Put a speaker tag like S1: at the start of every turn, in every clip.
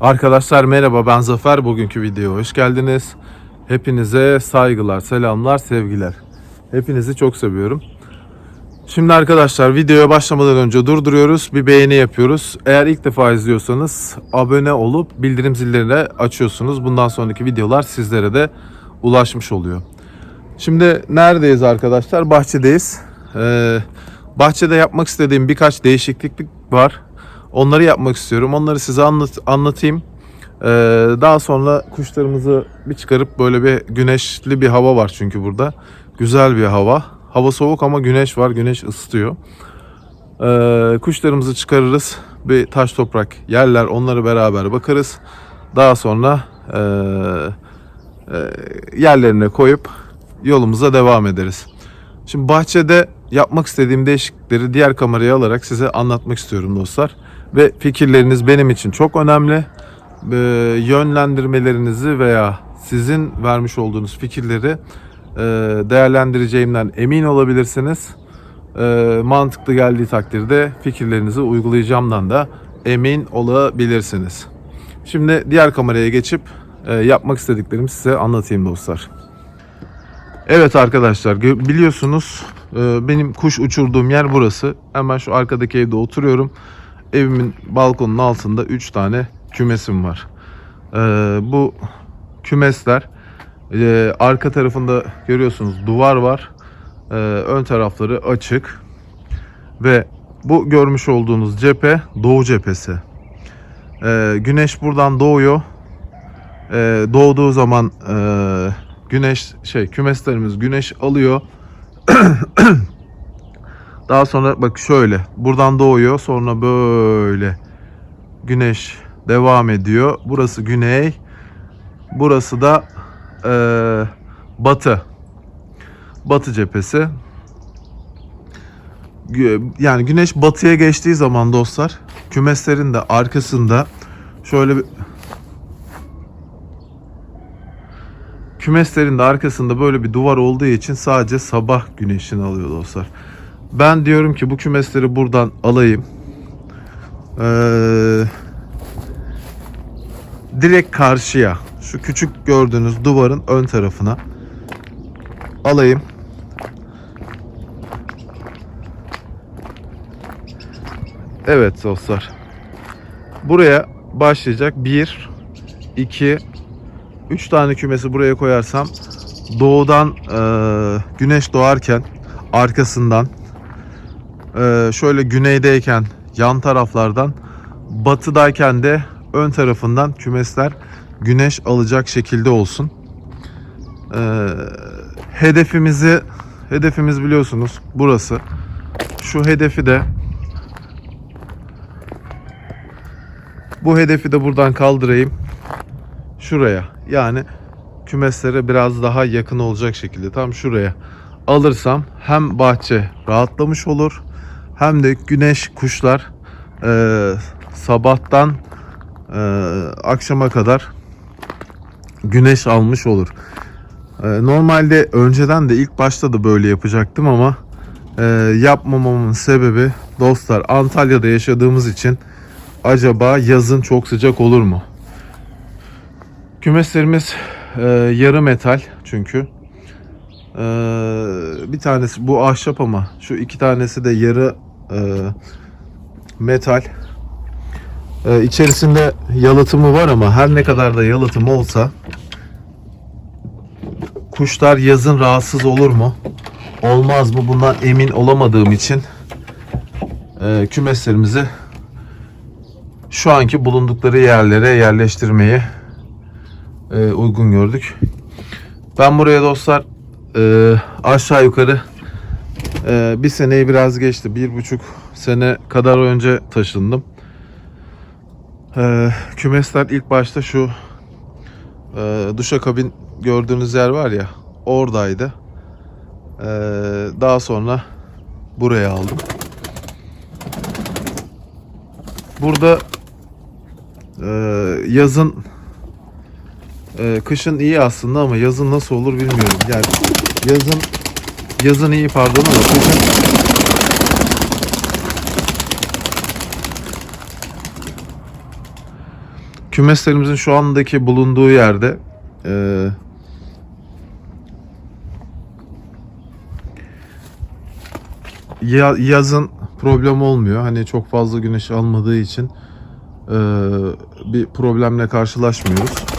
S1: Arkadaşlar merhaba ben Zafer. Bugünkü videoya hoş geldiniz. Hepinize saygılar, selamlar, sevgiler. Hepinizi çok seviyorum. Şimdi arkadaşlar videoya başlamadan önce durduruyoruz. Bir beğeni yapıyoruz. Eğer ilk defa izliyorsanız abone olup bildirim zillerini açıyorsunuz. Bundan sonraki videolar sizlere de ulaşmış oluyor. Şimdi neredeyiz arkadaşlar? Bahçedeyiz. Ee, bahçede yapmak istediğim birkaç değişiklik var. Onları yapmak istiyorum. Onları size anlat anlatayım. Ee, daha sonra kuşlarımızı bir çıkarıp böyle bir güneşli bir hava var çünkü burada. Güzel bir hava. Hava soğuk ama güneş var. Güneş ısıtıyor. Ee, kuşlarımızı çıkarırız. Bir taş toprak yerler. Onları beraber bakarız. Daha sonra ee, ee, yerlerine koyup yolumuza devam ederiz. Şimdi bahçede yapmak istediğim değişiklikleri diğer kameraya alarak size anlatmak istiyorum dostlar. Ve fikirleriniz benim için çok önemli. Ee, yönlendirmelerinizi veya sizin vermiş olduğunuz fikirleri e, değerlendireceğimden emin olabilirsiniz. Ee, mantıklı geldiği takdirde fikirlerinizi uygulayacağımdan da emin olabilirsiniz. Şimdi diğer kameraya geçip e, yapmak istediklerimi size anlatayım dostlar. Evet arkadaşlar biliyorsunuz e, benim kuş uçurduğum yer burası. Hemen şu arkadaki evde oturuyorum. Evimin balkonunun altında 3 tane kümesim var. E, bu kümesler e, arka tarafında görüyorsunuz duvar var. Ön tarafları açık. Ve bu görmüş olduğunuz cephe doğu cephesi. Güneş buradan doğuyor. Doğduğu zaman güneş şey kümeslerimiz güneş alıyor. Daha sonra bak şöyle buradan doğuyor sonra böyle güneş devam ediyor. Burası güney. Burası da e, batı. Batı cephesi. Yani güneş batıya geçtiği zaman dostlar kümeslerin de arkasında şöyle Kümeslerin de arkasında böyle bir duvar olduğu için sadece sabah güneşini alıyor dostlar. Ben diyorum ki bu kümesleri buradan alayım. Ee, direkt karşıya şu küçük gördüğünüz duvarın ön tarafına alayım. Evet dostlar. Buraya başlayacak 1 2 3 tane kümesi buraya koyarsam doğudan e, güneş doğarken arkasından e, şöyle güneydeyken yan taraflardan batıdayken de ön tarafından kümesler güneş alacak şekilde olsun. E, hedefimizi hedefimiz biliyorsunuz burası. Şu hedefi de bu hedefi de buradan kaldırayım şuraya yani kümeslere biraz daha yakın olacak şekilde tam şuraya alırsam hem bahçe rahatlamış olur hem de güneş kuşlar e, sabahtan e, akşama kadar güneş almış olur. E, normalde önceden de ilk başta da böyle yapacaktım ama e, yapmamamın sebebi dostlar Antalya'da yaşadığımız için acaba yazın çok sıcak olur mu? Kümeslerimiz e, yarı metal çünkü. E, bir tanesi bu ahşap ama şu iki tanesi de yarı e, metal. E, içerisinde yalıtımı var ama her ne kadar da yalıtım olsa kuşlar yazın rahatsız olur mu? Olmaz mı? Bundan emin olamadığım için e, kümeslerimizi şu anki bulundukları yerlere yerleştirmeyi e, uygun gördük. Ben buraya dostlar e, aşağı yukarı e, bir seneyi biraz geçti. Bir buçuk sene kadar önce taşındım. E, kümesler ilk başta şu e, duşakabin gördüğünüz yer var ya oradaydı. E, daha sonra buraya aldım. Burada e, yazın e, kışın iyi aslında ama yazın nasıl olur bilmiyorum. Yani yazın yazın iyi pardon ama kışın Kümeslerimizin şu andaki bulunduğu yerde e, ya, yazın problem olmuyor. Hani çok fazla güneş almadığı için e, bir problemle karşılaşmıyoruz.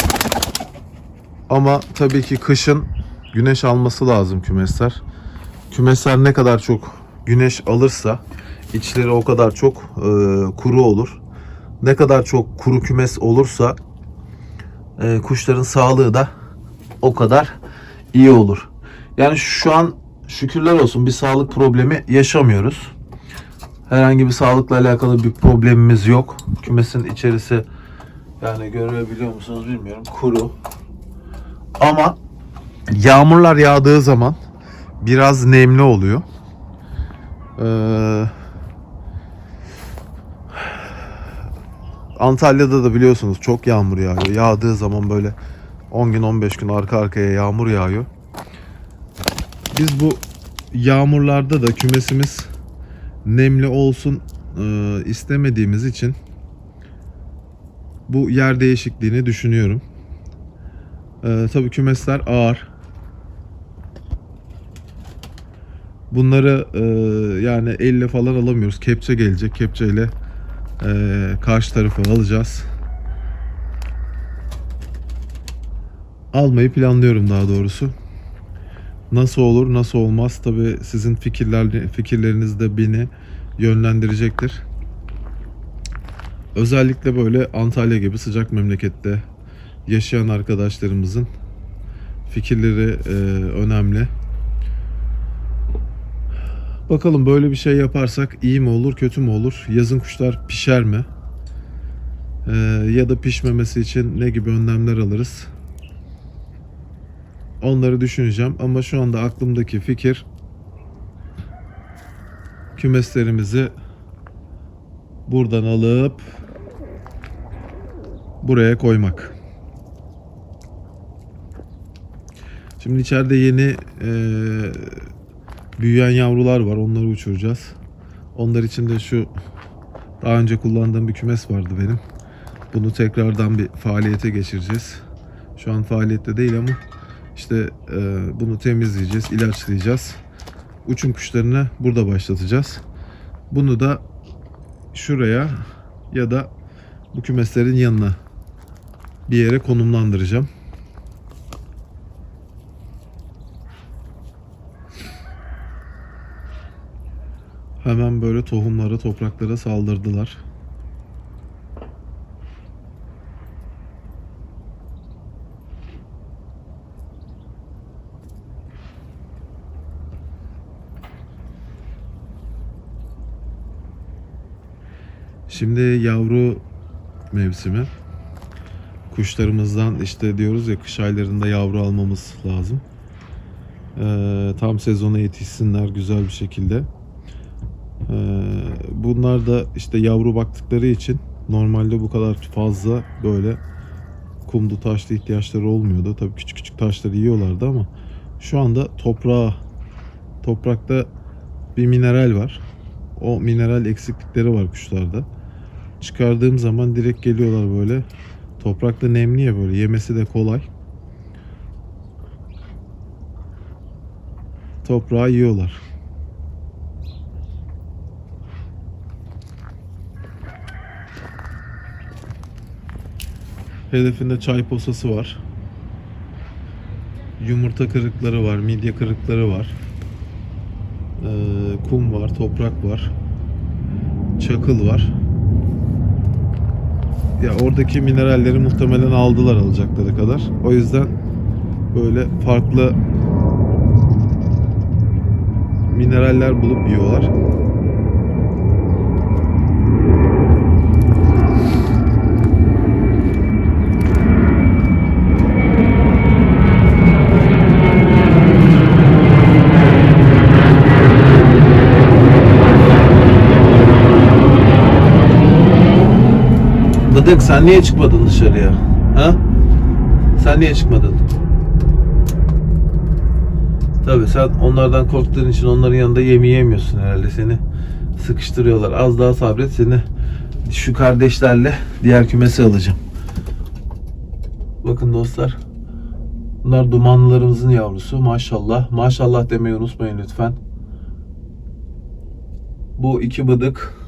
S1: Ama tabii ki kışın güneş alması lazım kümesler. Kümesler ne kadar çok güneş alırsa içleri o kadar çok e, kuru olur. Ne kadar çok kuru kümes olursa e, kuşların sağlığı da o kadar iyi olur. Yani şu an şükürler olsun bir sağlık problemi yaşamıyoruz. Herhangi bir sağlıkla alakalı bir problemimiz yok. Kümesin içerisi yani görebiliyor musunuz bilmiyorum kuru. Ama yağmurlar yağdığı zaman biraz nemli oluyor. Ee, Antalya'da da biliyorsunuz çok yağmur yağıyor. Yağdığı zaman böyle 10 gün 15 gün arka arkaya yağmur yağıyor. Biz bu yağmurlarda da kümesimiz nemli olsun e, istemediğimiz için bu yer değişikliğini düşünüyorum. E, tabii kümesler ağır. Bunları e, yani elle falan alamıyoruz. Kepçe gelecek. Kepçeyle e, karşı tarafı alacağız. Almayı planlıyorum daha doğrusu. Nasıl olur, nasıl olmaz tabi sizin fikirler fikirleriniz de beni yönlendirecektir. Özellikle böyle Antalya gibi sıcak memlekette yaşayan arkadaşlarımızın fikirleri e, önemli. Bakalım böyle bir şey yaparsak iyi mi olur, kötü mü olur? Yazın kuşlar pişer mi? E, ya da pişmemesi için ne gibi önlemler alırız? Onları düşüneceğim ama şu anda aklımdaki fikir kümeslerimizi buradan alıp buraya koymak. Şimdi içeride yeni e, büyüyen yavrular var. Onları uçuracağız. Onlar için de şu daha önce kullandığım bir kümes vardı benim. Bunu tekrardan bir faaliyete geçireceğiz. Şu an faaliyette değil ama işte e, bunu temizleyeceğiz, ilaçlayacağız. Uçum kuşlarını burada başlatacağız. Bunu da şuraya ya da bu kümeslerin yanına bir yere konumlandıracağım. Hemen böyle tohumlara, topraklara saldırdılar. Şimdi yavru mevsimi. Kuşlarımızdan işte diyoruz ya kış aylarında yavru almamız lazım. Ee, tam sezona yetişsinler güzel bir şekilde. Ee, bunlar da işte yavru baktıkları için normalde bu kadar fazla böyle kumdu taşlı ihtiyaçları olmuyordu. Tabii küçük küçük taşları yiyorlardı ama şu anda toprağa toprakta bir mineral var. O mineral eksiklikleri var kuşlarda. Çıkardığım zaman direkt geliyorlar böyle. Toprakta nemli ya böyle yemesi de kolay. Toprağı yiyorlar. Hedefinde çay posası var. Yumurta kırıkları var, midye kırıkları var. Ee, kum var, toprak var. Çakıl var. Ya oradaki mineralleri muhtemelen aldılar alacakları kadar. O yüzden böyle farklı mineraller bulup yiyorlar. Bıdık sen niye çıkmadın dışarıya? Ha? Sen niye çıkmadın? Tabii sen onlardan korktuğun için onların yanında yemi yemiyorsun herhalde seni sıkıştırıyorlar. Az daha sabret seni şu kardeşlerle diğer kümese alacağım. Bakın dostlar. Bunlar dumanlarımızın yavrusu. Maşallah. Maşallah demeyi unutmayın lütfen. Bu iki bıdık.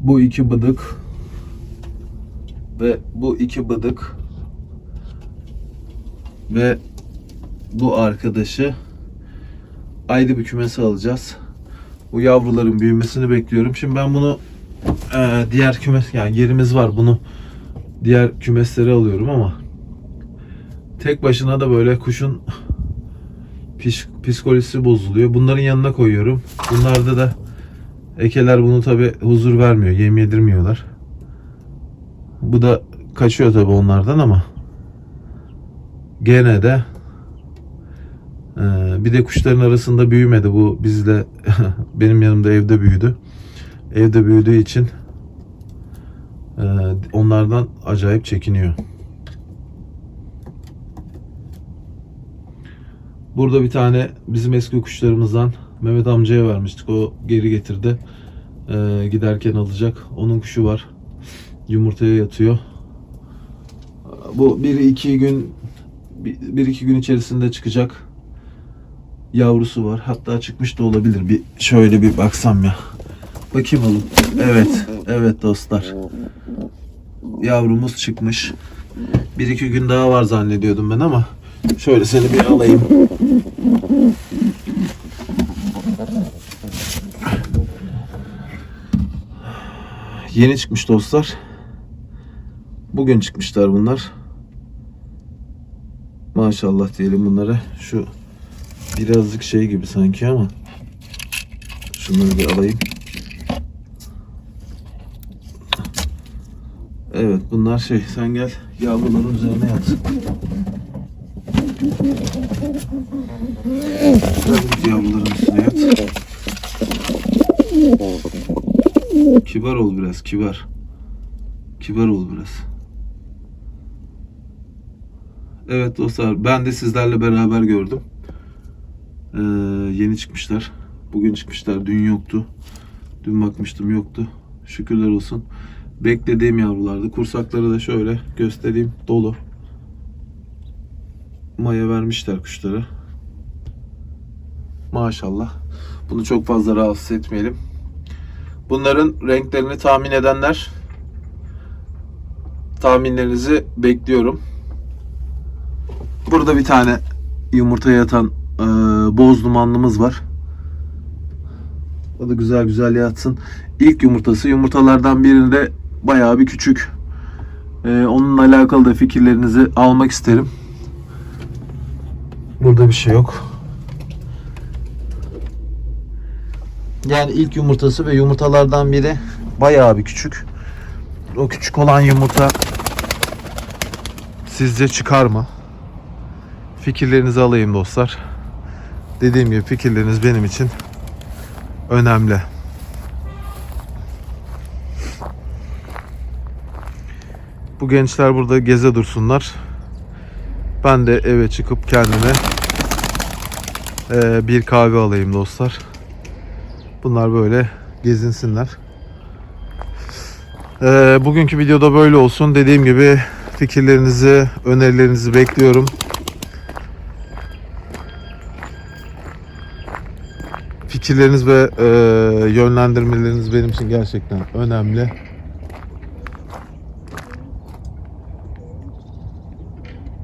S1: Bu iki bıdık. Ve bu iki bıdık. Ve bu arkadaşı ayrı bir kümese alacağız. Bu yavruların büyümesini bekliyorum. Şimdi ben bunu e, diğer kümes yani yerimiz var bunu diğer kümeslere alıyorum ama tek başına da böyle kuşun psikolojisi bozuluyor. Bunların yanına koyuyorum. Bunlarda da ekeler bunu tabi huzur vermiyor. Yem yedirmiyorlar. Bu da kaçıyor tabi onlardan ama gene de e, bir de kuşların arasında büyümedi. Bu bizle benim yanımda evde büyüdü. Evde büyüdüğü için e, onlardan acayip çekiniyor. Burada bir tane bizim eski kuşlarımızdan Mehmet amcaya vermiştik. O geri getirdi. E, giderken alacak. Onun kuşu var. Yumurtaya yatıyor. Bu bir iki gün bir iki gün içerisinde çıkacak yavrusu var. Hatta çıkmış da olabilir. Bir şöyle bir baksam ya. Bakayım oğlum. Evet. Evet dostlar. Yavrumuz çıkmış. Bir iki gün daha var zannediyordum ben ama şöyle seni bir alayım. Yeni çıkmış dostlar. Bugün çıkmışlar bunlar. Maşallah diyelim bunlara. Şu birazcık şey gibi sanki ama şunları bir alayım. Evet bunlar şey sen gel yavruların üzerine yat. Yavruların üstüne yat. Kibar ol biraz kibar. Kibar ol biraz. Evet dostlar ben de sizlerle beraber gördüm. Ee, yeni çıkmışlar. Bugün çıkmışlar. Dün yoktu. Dün bakmıştım yoktu. Şükürler olsun. Beklediğim yavrulardı. Kursakları da şöyle göstereyim. Dolu. Maya vermişler kuşlara. Maşallah. Bunu çok fazla rahatsız etmeyelim. Bunların renklerini tahmin edenler tahminlerinizi bekliyorum. Burada bir tane yumurtaya yatan e, boz dumanlımız var. O da güzel güzel yatsın. İlk yumurtası yumurtalardan birinde bayağı bir küçük. E, onunla alakalı da fikirlerinizi almak isterim. Burada bir şey yok. Yani ilk yumurtası ve yumurtalardan biri bayağı bir küçük. O küçük olan yumurta sizce çıkar mı? Fikirlerinizi alayım dostlar. Dediğim gibi fikirleriniz benim için önemli. Bu gençler burada geze dursunlar. Ben de eve çıkıp kendime bir kahve alayım dostlar. Bunlar böyle gezinsinler. Eee, bugünkü videoda böyle olsun. Dediğim gibi fikirlerinizi, önerilerinizi bekliyorum. Fikirleriniz ve eee, yönlendirmeleriniz benim için gerçekten önemli.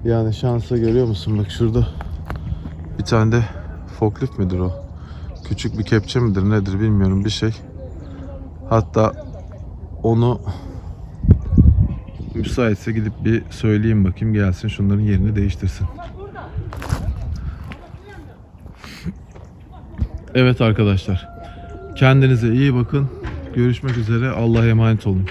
S1: Yani şansa görüyor musun? Bak şurada bir tane de forklift midir o? Küçük bir kepçe midir nedir bilmiyorum bir şey. Hatta onu müsaitse gidip bir söyleyeyim bakayım gelsin şunların yerini değiştirsin. Evet arkadaşlar. Kendinize iyi bakın. Görüşmek üzere. Allah'a emanet olun.